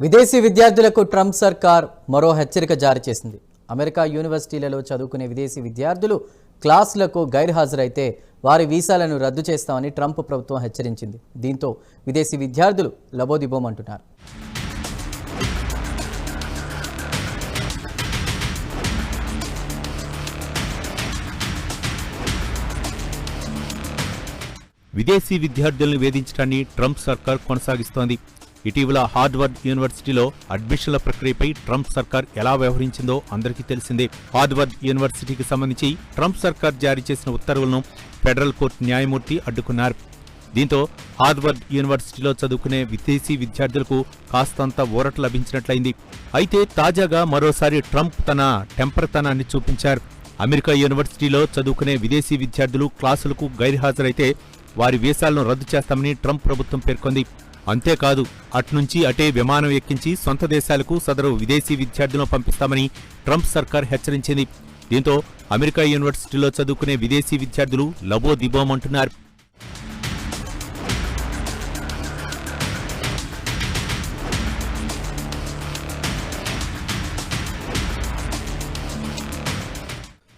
విదేశీ విద్యార్థులకు ట్రంప్ సర్కార్ మరో హెచ్చరిక జారీ చేసింది. అమెరికా యూనివర్సిటీలలో చదువుకునే విదేశీ విద్యార్థులు క్లాసులకు గైర్హాజరైతే వారి వీసాలను రద్దు చేస్తామని ట్రంప్ ప్రభుత్వం హెచ్చరించింది. దీంతో విదేశీ విద్యార్థులు లబోదిబోమంటున్నారు. విదేశీ విద్యార్థులను వేధించడాన్ని ట్రంప్ సర్కార్ కొనసాగిస్తోంది. ఇటీవల హార్వర్డ్ యూనివర్సిటీలో అడ్మిషన్ల ప్రక్రియపై ట్రంప్ సర్కార్ ఎలా వ్యవహరించిందో అందరికీ తెలిసిందే. హార్వర్డ్ యూనివర్సిటీకి సంబంధించి ట్రంప్ సర్కార్ జారీ చేసిన ఉత్తర్వులను ఫెడరల్ కోర్టు న్యాయమూర్తి అడ్డుకున్నారు. దీంతో హార్వర్డ్ యూనివర్సిటీలో చదువుకునే విదేశీ విద్యార్థులకు కాస్తంత ఊరట లభించినట్లయింది. అయితే తాజాగా మరోసారి ట్రంప్ తన టెంపర్తనాన్ని చూపించారు. అమెరికా యూనివర్సిటీలో చదువుకునే విదేశీ విద్యార్థులు క్లాసులకు గైర్హాజరైతే వారి వీసాలను రద్దు చేస్తామని ట్రంప్ ప్రభుత్వం పేర్కొంది. అంతేకాదు అట్నుంచి అటే విమానం ఎక్కించి సొంత దేశాలకు సదరు విదేశీ విద్యార్థులను పంపిస్తామని ట్రంప్ సర్కార్ హెచ్చరించింది. దీంతో అమెరికా యూనివర్సిటీలో చదువుకునే విదేశీ విద్యార్థులు లబోదిబోమంటున్నారు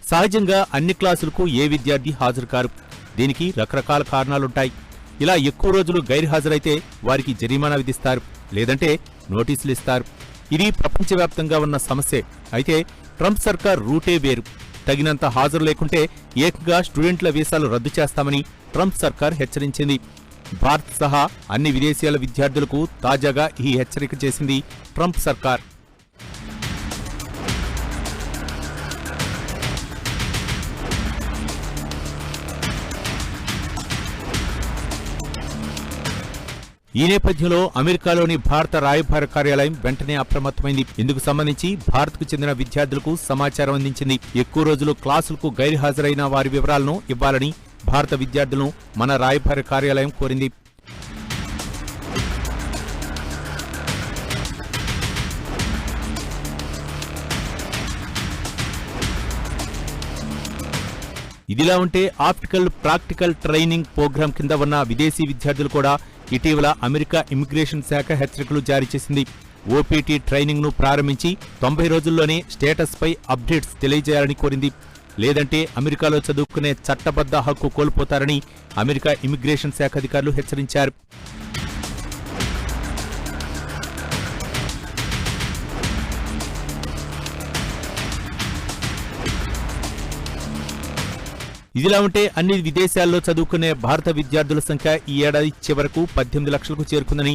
సహజంగా అన్ని క్లాసులకు ఏ విద్యార్థి హాజరు కారు. దీనికి రకరకాల కారణాలుంటాయి. ఇలా ఎక్కువ రోజులు గైర్హాజరైతే వారికి జరిమానా విధిస్తారు లేదంటే నోటీసులు ఇస్తారు ఇది ప్రపంచవ్యాప్తంగా ఉన్న సమస్యే. అయితే ట్రంప్ సర్కార్ రూటే వేరు. తగినంత హాజరు లేకుంటే ఏకంగా స్టూడెంట్ల వీసాలు రద్దు చేస్తామని ట్రంప్ సర్కార్ హెచ్చరించింది. భారత్ సహా అన్ని విదేశీయాల విద్యార్థులకు తాజాగా ఈ హెచ్చరిక చేసింది ట్రంప్ సర్కార్. ఈ నేపథ్యంలో అమెరికాలోని భారత రాయభార కార్యాలయం వెంటనే అప్రమత్తమైంది. ఇందుకు సంబంధించి భారత్కు చెందిన విద్యార్థులకు సమాచారం అందించింది. ఎక్కువ రోజులు క్లాసులకు గైర్హాజరైన వారి వివరాలను ఇవ్వాలని భారత విద్యార్థులను మన రాయభార కార్యాలయం కోరింది. ఇదిలా ఉంటే ఆప్టికల్ ప్రాక్టికల్ ట్రైనింగ్ ప్రోగ్రాం కింద ఉన్న విదేశీ విద్యార్థులు కూడా ఇటీవల అమెరికా ఇమిగ్రేషన్ శాఖ హెచ్చరికలు జారీ చేసింది. ఓపీటీ ట్రైనింగ్ను ప్రారంభించి తొంభై రోజుల్లోనే స్టేటస్ పై అప్డేట్స్ తెలియజేయాలని కోరింది. లేదంటే అమెరికాలో చదువుకునే చట్టబద్ధ హక్కు కోల్పోతారని అమెరికా ఇమిగ్రేషన్ శాఖ అధికారులు హెచ్చరించారు. ఇదిలా ఉంటే అన్ని విదేశాల్లో చదువుకునే భారత విద్యార్థుల సంఖ్య ఈ ఏడాది చివరకు పద్దెనిమిది లక్షలకు చేరుకుందని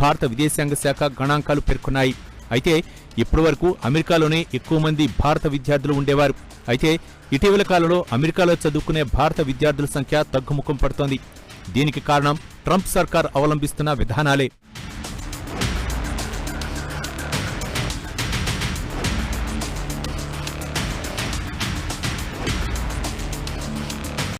భారత విదేశాంగ శాఖ గణాంకాలు పేర్కొన్నాయి. అయితే ఇప్పటి వరకు అమెరికాలోనే ఎక్కువ మంది భారత విద్యార్థులు ఉండేవారు. అయితే ఇటీవల కాలంలో అమెరికాలో చదువుకునే భారత విద్యార్థుల సంఖ్య తగ్గుముఖం పడుతోంది. దీనికి కారణం ట్రంప్ సర్కార్ అవలంబిస్తున్న విధానాలే.